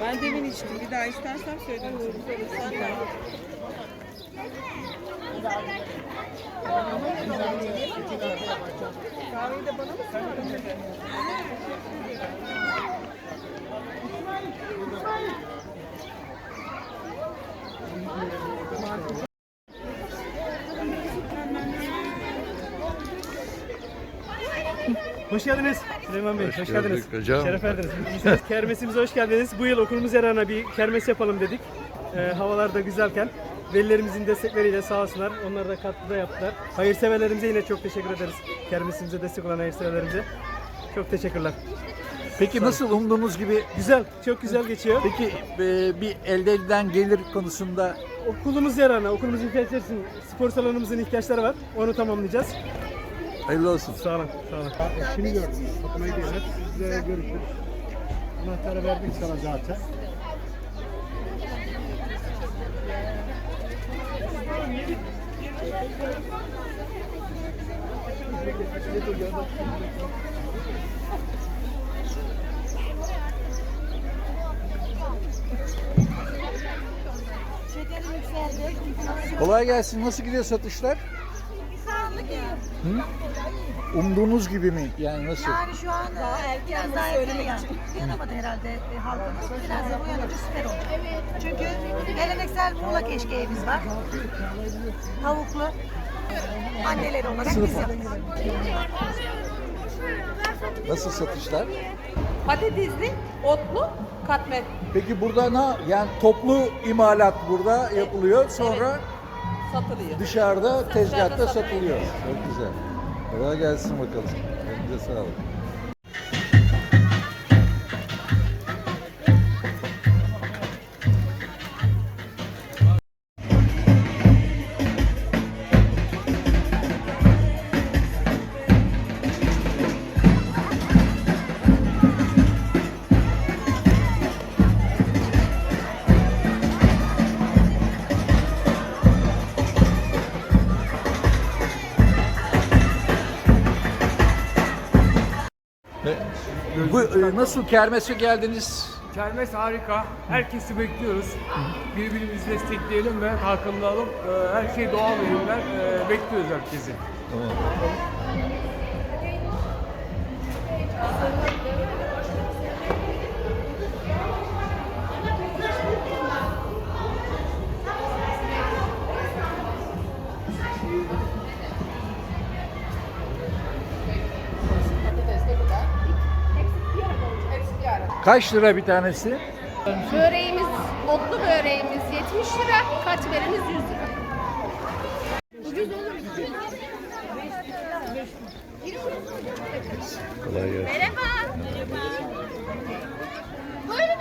ben demin içtim. Bir daha istersen söylerim. Kahveyi de bana mı? Hoş geldiniz Süleyman Bey. Hoş, Hoş geldiniz. hocam. Şeref verdiniz. İyisiniz. Kermesimize hoş geldiniz. Bu yıl okulumuz yararına bir kermes yapalım dedik. Ee, havalar da güzelken velilerimizin destekleriyle sağ olsunlar. Onlar da katkıda yaptılar. Hayırseverlerimize yine çok teşekkür ederiz. Kermesimize destek olan hayırseverlerimize. Çok teşekkürler. Peki nasıl umduğunuz gibi? Güzel, çok güzel geçiyor. Peki e, bir elde edilen gelir konusunda Okulumuz yararına, okulumuzun ihtiyaçları için spor salonumuzun ihtiyaçları var. Onu tamamlayacağız. Hayırlı olsun. Sağ olun, sağ olun. Şimdi gördüm. Fatma'yı diyor. Hep sizlere görüşürüz. Anahtarı verdik sana zaten. Kolay gelsin. Nasıl gidiyor satışlar? Hı? Umduğunuz gibi mi? Yani nasıl? Yani şu an daha biraz daha söylemek için. Uyanamadı herhalde e, halkımız. Biraz da uyanınca süper oldu. Çünkü geleneksel Muğla keşkeğimiz var. Tavuklu. Anneler olarak biz yapıyoruz. Nasıl satışlar? Patatesli, otlu, katmer. Peki burada ne? Yani toplu imalat burada yapılıyor. Sonra satılıyor. dışarıda tezgahta satılıyor. Çok güzel. Kolay gelsin bakalım. Elinize sağlık. Nasıl kermese geldiniz? Kermes harika. Herkesi bekliyoruz. Birbirimizi destekleyelim ve kalkınalım. Ee, Her şey doğal ürünler. Ee, Bekliyoruz herkesi. Tamam. Kaç lira bir tanesi? Böreğimiz, otlu böreğimiz 70 lira, katmerimiz 100 lira. Kolay gelsin. Merhaba. Buyurun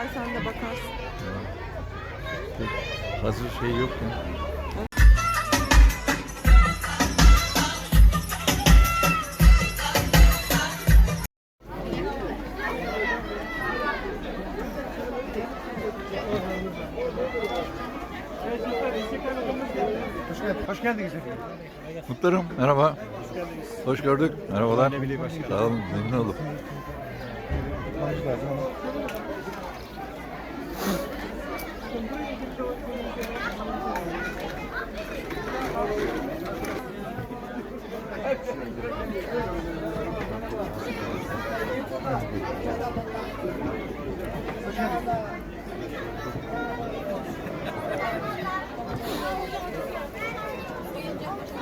Bakarsan da bakarsın. Hazır şey yok mu? Hoş, geldin. Hoş geldiniz efendim. Muhtarım merhaba. Hoş gördük. Merhabalar. Sağ olun. Memnun oldum. Tanış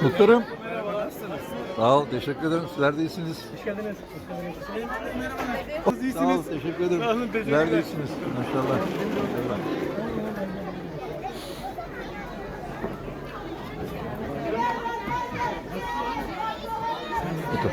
Muhtarım. Sağ ol. Teşekkür ederim. Sizler de iyisiniz. Hoş geldiniz. Sağ ol. Teşekkür ederim. Sağ olun, teşekkürler. Sizler de iyisiniz. Maşallah. Maşallah. Otur.